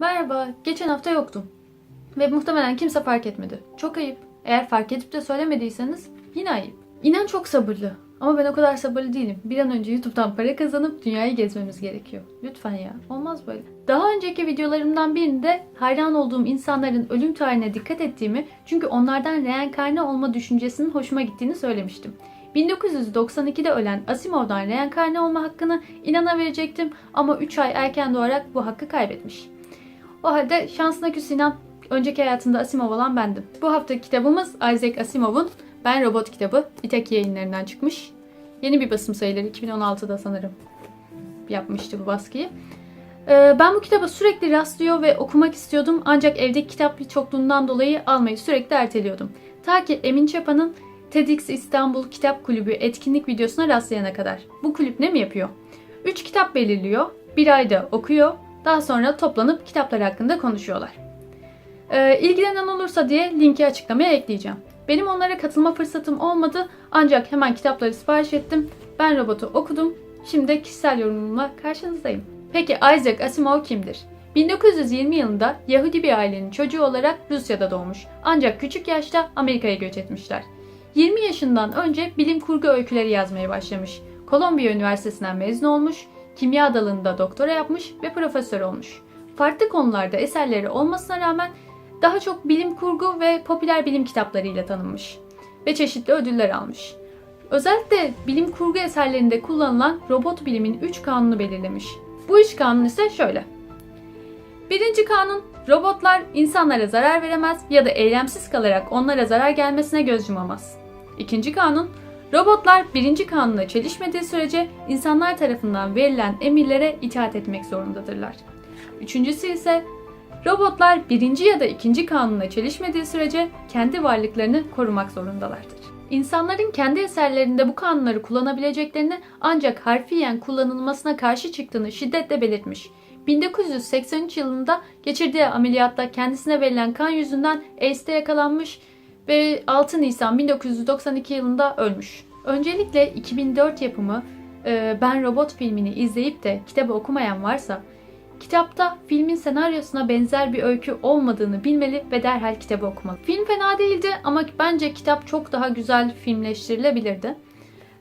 Merhaba, geçen hafta yoktum. Ve muhtemelen kimse fark etmedi. Çok ayıp. Eğer fark edip de söylemediyseniz yine ayıp. İnan çok sabırlı. Ama ben o kadar sabırlı değilim. Bir an önce YouTube'dan para kazanıp dünyayı gezmemiz gerekiyor. Lütfen ya. Olmaz böyle. Daha önceki videolarımdan birinde hayran olduğum insanların ölüm tarihine dikkat ettiğimi çünkü onlardan reenkarne olma düşüncesinin hoşuma gittiğini söylemiştim. 1992'de ölen Asimov'dan reenkarne olma hakkını inana verecektim ama 3 ay erken doğarak bu hakkı kaybetmiş. O halde şansına küs inan önceki hayatında Asimov olan bendim. Bu haftaki kitabımız Isaac Asimov'un Ben Robot kitabı. İtaki yayınlarından çıkmış. Yeni bir basım sayılır. 2016'da sanırım yapmıştı bu baskıyı. Ee, Ben bu kitaba sürekli rastlıyor ve okumak istiyordum ancak evdeki kitap çokluğundan dolayı almayı sürekli erteliyordum. Ta ki Emin Çapa'nın TEDx İstanbul Kitap Kulübü etkinlik videosuna rastlayana kadar. Bu kulüp ne mi yapıyor? 3 kitap belirliyor, bir ayda okuyor, daha sonra toplanıp kitaplar hakkında konuşuyorlar. Ee, ilgilenen olursa diye linki açıklamaya ekleyeceğim. Benim onlara katılma fırsatım olmadı ancak hemen kitapları sipariş ettim. Ben robotu okudum. Şimdi kişisel yorumumla karşınızdayım. Peki Isaac Asimov kimdir? 1920 yılında Yahudi bir ailenin çocuğu olarak Rusya'da doğmuş. Ancak küçük yaşta Amerika'ya göç etmişler. 20 yaşından önce bilim kurgu öyküleri yazmaya başlamış. Kolombiya Üniversitesi'nden mezun olmuş, kimya dalında doktora yapmış ve profesör olmuş. Farklı konularda eserleri olmasına rağmen daha çok bilim kurgu ve popüler bilim kitaplarıyla tanınmış ve çeşitli ödüller almış. Özellikle bilim kurgu eserlerinde kullanılan robot bilimin 3 kanunu belirlemiş. Bu üç kanun ise şöyle. Birinci kanun, robotlar insanlara zarar veremez ya da eylemsiz kalarak onlara zarar gelmesine göz yumamaz. İkinci kanun, robotlar birinci kanunla çelişmediği sürece insanlar tarafından verilen emirlere itaat etmek zorundadırlar. Üçüncüsü ise robotlar birinci ya da ikinci kanunla çelişmediği sürece kendi varlıklarını korumak zorundalardır. İnsanların kendi eserlerinde bu kanunları kullanabileceklerini ancak harfiyen kullanılmasına karşı çıktığını şiddetle belirtmiş. 1983 yılında geçirdiği ameliyatta kendisine verilen kan yüzünden AIDS'te yakalanmış ve 6 Nisan 1992 yılında ölmüş. Öncelikle 2004 yapımı e, Ben Robot filmini izleyip de kitabı okumayan varsa Kitapta filmin senaryosuna benzer bir öykü olmadığını bilmeli ve derhal kitabı okumalı. Film fena değildi ama bence kitap çok daha güzel filmleştirilebilirdi.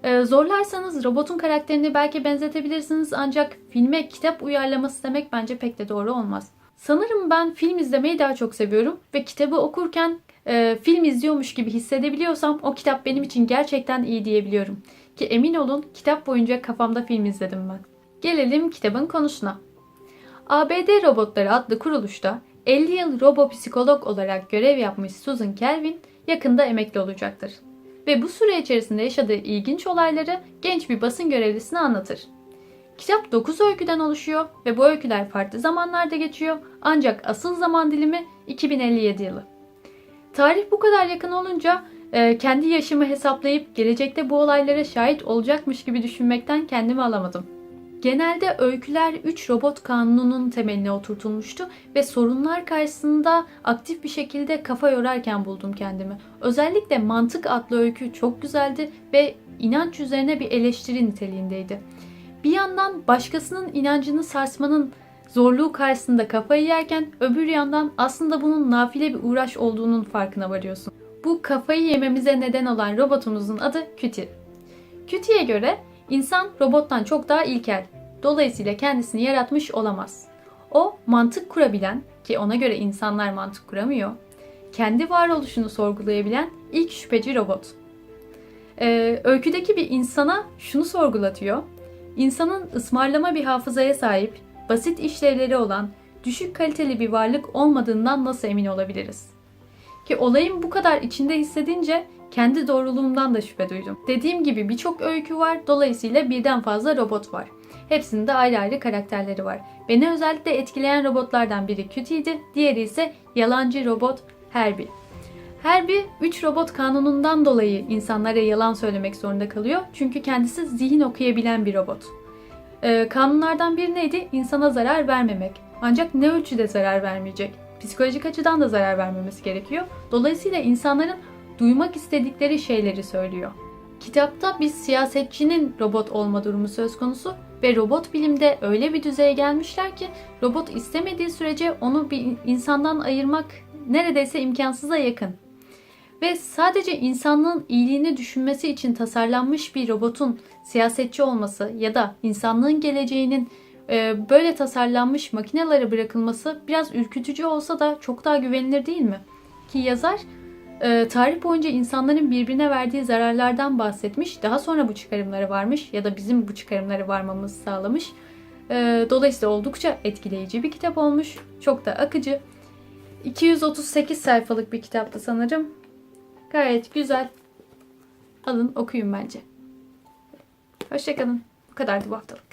Ee, zorlarsanız robotun karakterini belki benzetebilirsiniz ancak filme kitap uyarlaması demek bence pek de doğru olmaz. Sanırım ben film izlemeyi daha çok seviyorum ve kitabı okurken e, film izliyormuş gibi hissedebiliyorsam o kitap benim için gerçekten iyi diyebiliyorum. Ki emin olun kitap boyunca kafamda film izledim ben. Gelelim kitabın konusuna. ABD Robotları adlı kuruluşta 50 yıl robopsikolog olarak görev yapmış Susan Kelvin yakında emekli olacaktır. Ve bu süre içerisinde yaşadığı ilginç olayları genç bir basın görevlisine anlatır. Kitap 9 öyküden oluşuyor ve bu öyküler farklı zamanlarda geçiyor ancak asıl zaman dilimi 2057 yılı. Tarih bu kadar yakın olunca e, kendi yaşımı hesaplayıp gelecekte bu olaylara şahit olacakmış gibi düşünmekten kendimi alamadım. Genelde öyküler 3 robot kanununun temeline oturtulmuştu ve sorunlar karşısında aktif bir şekilde kafa yorarken buldum kendimi. Özellikle Mantık adlı öykü çok güzeldi ve inanç üzerine bir eleştiri niteliğindeydi. Bir yandan başkasının inancını sarsmanın zorluğu karşısında kafayı yerken öbür yandan aslında bunun nafile bir uğraş olduğunun farkına varıyorsun. Bu kafayı yememize neden olan robotumuzun adı Cutie. Cutie'ye göre İnsan robottan çok daha ilkel. Dolayısıyla kendisini yaratmış olamaz. O mantık kurabilen ki ona göre insanlar mantık kuramıyor. Kendi varoluşunu sorgulayabilen ilk şüpheci robot. Ee, öyküdeki bir insana şunu sorgulatıyor. İnsanın ısmarlama bir hafızaya sahip, basit işlevleri olan, düşük kaliteli bir varlık olmadığından nasıl emin olabiliriz? Ki olayın bu kadar içinde hissedince kendi doğruluğumdan da şüphe duydum. Dediğim gibi birçok öykü var, dolayısıyla birden fazla robot var. Hepsinde ayrı ayrı karakterleri var. Beni özellikle etkileyen robotlardan biri Cutie'ydi, diğeri ise yalancı robot Herbie. Herbie 3 robot kanunundan dolayı insanlara yalan söylemek zorunda kalıyor. Çünkü kendisi zihin okuyabilen bir robot. Ee, kanunlardan biri neydi? İnsana zarar vermemek. Ancak ne ölçüde zarar vermeyecek? Psikolojik açıdan da zarar vermemesi gerekiyor. Dolayısıyla insanların duymak istedikleri şeyleri söylüyor. Kitapta bir siyasetçinin robot olma durumu söz konusu ve robot bilimde öyle bir düzeye gelmişler ki robot istemediği sürece onu bir insandan ayırmak neredeyse imkansıza yakın. Ve sadece insanlığın iyiliğini düşünmesi için tasarlanmış bir robotun siyasetçi olması ya da insanlığın geleceğinin e, böyle tasarlanmış makinelere bırakılması biraz ürkütücü olsa da çok daha güvenilir değil mi? Ki yazar e, tarih boyunca insanların birbirine verdiği zararlardan bahsetmiş. Daha sonra bu çıkarımları varmış ya da bizim bu çıkarımları varmamızı sağlamış. E, dolayısıyla oldukça etkileyici bir kitap olmuş. Çok da akıcı. 238 sayfalık bir kitaptı sanırım. Gayet güzel. Alın okuyun bence. Hoşçakalın. Bu kadardı bu haftalık.